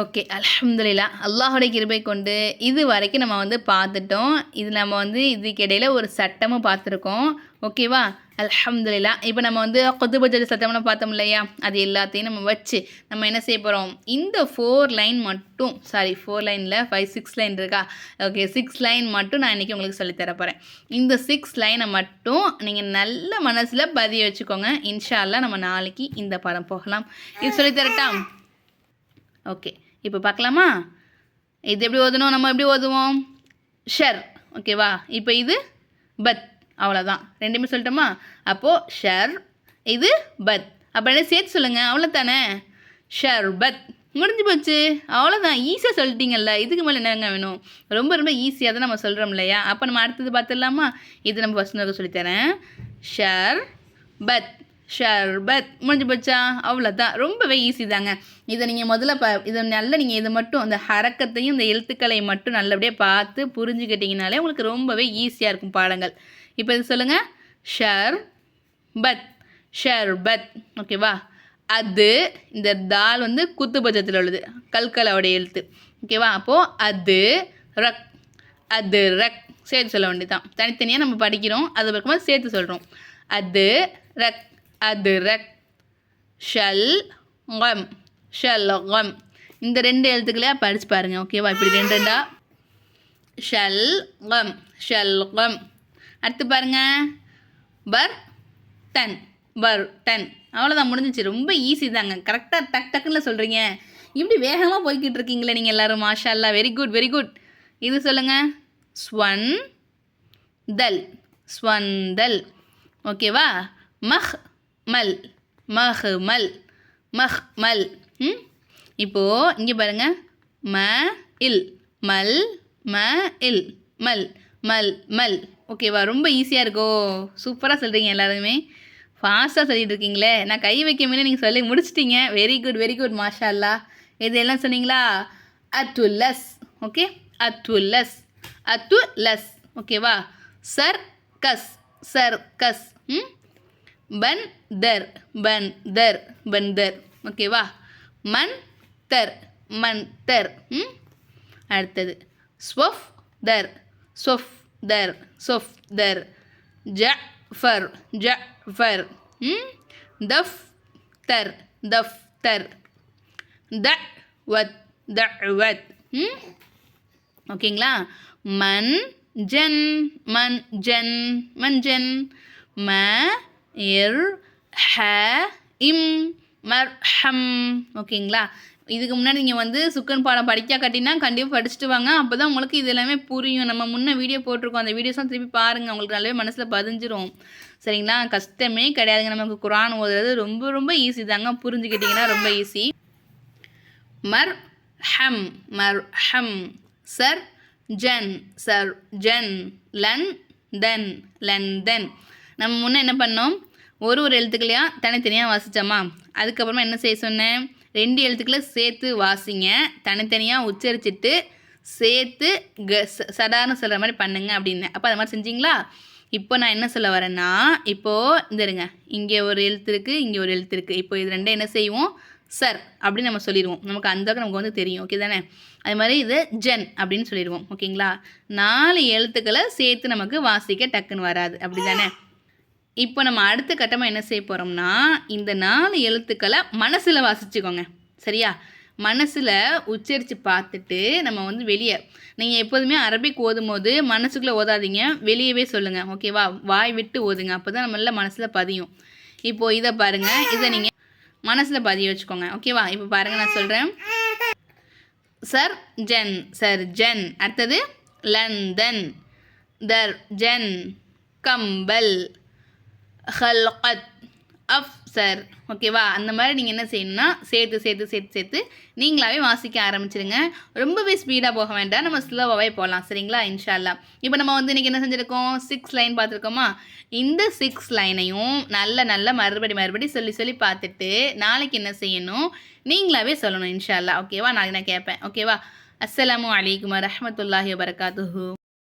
Okay அலமதுல்லா அல்லாஹுடைய கிருபை கொண்டு இது வரைக்கும் நம்ம வந்து பார்த்துட்டோம். இது நம்ம வந்து இதுக்கு இடையில் ஒரு சட்டமும் பார்த்துருக்கோம். ஓகேவா அலமதுல்லா இப்போ நம்ம வந்து கொத்துபஜ சட்டம்னு பார்த்தோம் இல்லையா? அது எல்லாத்தையும் நம்ம வச்சு நம்ம என்ன செய்ய போகிறோம் இந்த ஃபோர் லைன் மட்டும் சாரி ஃபோர் லைனில் ஃபைவ் சிக்ஸ் லைன் இருக்கா? ஓகே சிக்ஸ் லைன் மட்டும் நான் இன்றைக்கி உங்களுக்கு சொல்லித் போகிறேன் இந்த சிக்ஸ் லைனை மட்டும் நீங்கள் நல்ல மனசில் பதிய வச்சுக்கோங்க. இன்ஷால்லாம் நம்ம நாளைக்கு இந்த படம் போகலாம். இது சொல்லித் தரட்டா? ஓகே இப்போ பார்க்கலாமா? இது எப்படி ஓதணும்? நம்ம எப்படி ஓதுவோம்? ஷர். ஓகேவா? இப்போ இது பத். அவ்வளோதான் ரெண்டுமே சொல்லட்டோமா? அப்போது ஷர் இது பத். அப்போ என்ன? சேர்த்து சொல்லுங்கள் அவ்வளோ தானே ஷர் பத். முடிஞ்சு போச்சு. அவ்வளோதான் ஈஸியாக சொல்லிட்டீங்கல்ல. இதுக்கு மேலே என்னங்க வேணும்? ரொம்ப ரொம்ப ஈஸியாக தான் நம்ம சொல்கிறோம் இல்லையா? அப்போ நம்ம அடுத்தது பார்த்துடலாமா? இது நம்ம ஃபஸ்ட் சொல்லித்தரேன். ஷர் பத். ஷர்பத். முடிஞ்சு போச்சா? அவ்வளோதான் ரொம்பவே ஈஸி தாங்க. இதை நீங்கள் முதல்ல ப இதை நல்ல நீங்கள் இதை மட்டும் அந்த ஹரக்கத்தையும் இந்த எழுத்துக்களை மட்டும் நல்லபடியாக பார்த்து புரிஞ்சுக்கிட்டிங்கனாலே உங்களுக்கு ரொம்பவே ஈஸியாக இருக்கும் பாடங்கள். இப்போ இது சொல்லுங்கள் ஷர் பத் ஷர்பத் ஓகேவா அது இந்த தால் வந்து குத்துபட்சத்தில் உள்ளது. கல்கலாவுடைய எழுத்து. ஓகேவா அப்போது அது ரக். அது ரக். சேர்த்து சொல்ல வேண்டியதான் தனித்தனியாக நம்ம படிக்கிறோம். அது பக்கமாக சேர்த்து சொல்கிறோம் அது ரக். அது ரக் ஷல் கம் ஷல் கம் இந்த ரெண்டு எழுத்துக்களையா படித்து பாருங்கள் ஓகேவா இப்படி ரெண்டு ரெண்டா? Shall come. Shall come. அடுத்து பாருங்கள் பர் டன். Per ton. அவ்வளோதான் முடிஞ்சிச்சு. ரொம்ப ஈஸி தாங்க. கரெக்டாக டக் டக்குன்னு சொல்கிறீங்க இப்படி வேகமாக போய்கிட்டு இருக்கீங்களே நீங்கள் எல்லோரும். மாஷா அல்லா வெரி குட் வெரி குட் இது சொல்லுங்கள் ஸ்வன் தல் ஸ்வந்தல் ஓகேவா மஹ் மல் மஹ் மல் மஹ் மல் ம் இப்போது இங்கே பாருங்கள் ம இல் மல் ம இல் மல் மல் மல் ஓகேவா ரொம்ப ஈஸியாக இருக்கோ சூப்பராக சொல்கிறீங்க எல்லாருமே. ஃபாஸ்ட்டாக சொல்லிட்டு இருக்கீங்களே. நான் கை வைக்க மேலே நீங்கள் சொல்லி முடிச்சிட்டிங்க. வெரி குட் வெரி குட் மாஷா அல்லா இது எல்லாம் சொன்னீங்களா? அத்துல்லஸ் ஓகே அத்துல்லஸ் அத்துலஸ் ஓகேவா சர் கஸ் சர் கஸ் ம் பன் தர் பன் தர் பந்தர் ஓகேவா மன் தர் மன் தர். ம்? அடுத்தது. ஸ்வஃப் தர் சொஃப் தர் சொஃப் தர். ஜ ஃபர் ஜ ஃபர் ம்? தஃப் தர் தஃப் தர் த வத் த வத் ம் ஓகேங்களா மன் ஜன் மன் ஜன். மஞ்சன் ம இர் ஹ இம் மர்ஹம் ஓகேங்களா? இதுக்கு முன்னாடி நீங்கள் வந்து சுக்கன் பாடம் படிக்கா கட்டினா கண்டிப்பாக படிச்சுட்டு வாங்க. அப்போ தான் உங்களுக்கு இது எல்லாமே புரியும். நம்ம முன்னே வீடியோ போட்டிருக்கோம். அந்த வீடியோஸ்லாம் திருப்பி பாருங்கள் உங்களுக்கு நல்லாவே மனசில் பதிஞ்சிரும். சரிங்களா? கஷ்டமே கிடையாதுங்க. நமக்கு குரான் ஓதுறது ரொம்ப ரொம்ப ஈஸி தாங்க. புரிஞ்சுக்கிட்டிங்கன்னா ரொம்ப ஈஸி மர் ஹம் மர் ஹம். சர் ஜன் சர் ஜன். லன் தன் தென். நம்ம முன்னே என்ன பண்ணோம்? ஒரு ஒரு எழுத்துக்களையாக தனித்தனியாக வாசித்தோமா அதுக்கப்புறமா என்ன செய்ய சொன்னேன்? ரெண்டு எழுத்துக்களை சேர்த்து வாசிங்க. தனித்தனியாக உச்சரிச்சிட்டு சேர்த்து க சடார்னு சொல்கிற மாதிரி பண்ணுங்க அப்படின்னு. அப்போ அது மாதிரி செஞ்சிங்களா? இப்போ நான் என்ன சொல்ல வரேன்னா இப்போது இந்த இருங்க. இங்கே ஒரு எழுத்து இருக்குது இங்கே ஒரு எழுத்து இருக்குது இப்போ இது ரெண்டும் என்ன செய்வோம்? சர் அப்படின்னு நம்ம சொல்லிடுவோம். நமக்கு அந்த நமக்கு வந்து தெரியும். ஓகே தானே? அது மாதிரி இது ஜென் அப்படின்னு சொல்லிடுவோம். ஓகேங்களா நாலு எழுத்துக்களை சேர்த்து நமக்கு வாசிக்க டக்குன்னு வராது. அப்படி தானே இப்போ நம்ம அடுத்த கட்டமாக என்ன செய்ய போகிறோம்னா இந்த நாலு எழுத்துக்களை மனசில் வாசிச்சுக்கோங்க. சரியா? மனசில் உச்சரித்து பார்த்துட்டு நம்ம வந்து வெளியே நீங்கள் எப்போதுமே அரபிக் ஓதும் போது மனசுக்குள்ளே ஓதாதீங்க. வெளியவே சொல்லுங்கள் ஓகேவா வாய் விட்டு ஓதுங்க. அப்போ தான் நம்மள மனசில் பதியும். இப்போது இதை பாருங்கள் இதை நீங்கள் மனசில் பதிய வச்சுக்கோங்க. ஓகேவா இப்போ பாருங்கள் நான் சொல்கிறேன் சர் ஜென். சர் ஜென். அடுத்தது லந்தன் தர் ஜென். கம்பல். ஹல்கத் அஃப்சர் ஓகேவா அந்த மாதிரி நீங்கள் என்ன செய்யணும்னா சேர்த்து சேர்த்து சேர்த்து சேர்த்து நீங்களாவே வாசிக்க ஆரம்பிச்சிருங்க. ரொம்பவே ஸ்பீடாக போக வேண்டாம். நம்ம ஸ்லோவாகவே போகலாம் சரிங்களா? இன்ஷால்லா இப்போ நம்ம வந்து இன்றைக்கி என்ன செஞ்சுருக்கோம்? சிக்ஸ் லைன் பார்த்துருக்கோமா? இந்த சிக்ஸ் லைனையும் நல்ல நல்ல மறுபடி மறுபடி சொல்லி சொல்லி பார்த்துட்டு நாளைக்கு என்ன செய்யணும்? நீங்களாவே சொல்லணும் இன்ஷால்லா ஓகேவா நாளைக்கு நான் கேட்பேன். ஓகேவா அஸ்லாம் வலைக்கம் வரமத்துல்லாஹி வரகாத்து